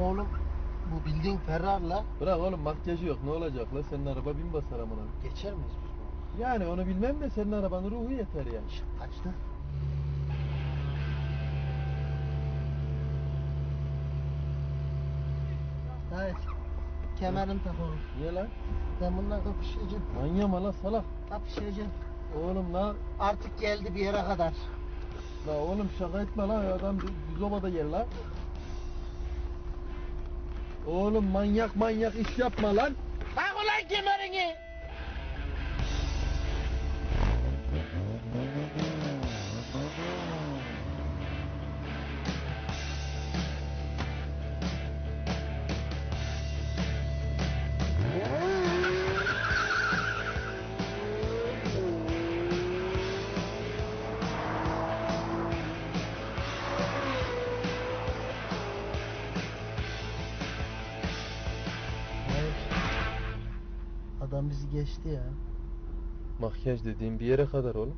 Oğlum bu bildiğin Ferrari'la Bırak oğlum makyajı yok ne olacak la senin araba bin basar amına. geçer miyiz biz bunu? Yani onu bilmem de senin arabanın ruhu yeter ya. Kaçtı? Evet. Kemerini tak oğlum. Niye lan? Ben bununla kapışacağım. Manyama la salak. Kapışacağım. Oğlum la, Artık geldi bir yere kadar. la oğlum şaka etme la adam düz, düz obada gel la. Oğlum manyak manyak iş yapma lan. Tak ulan kemerini! Adam bizi geçti ya. Makyaj dediğim bir yere kadar oğlum.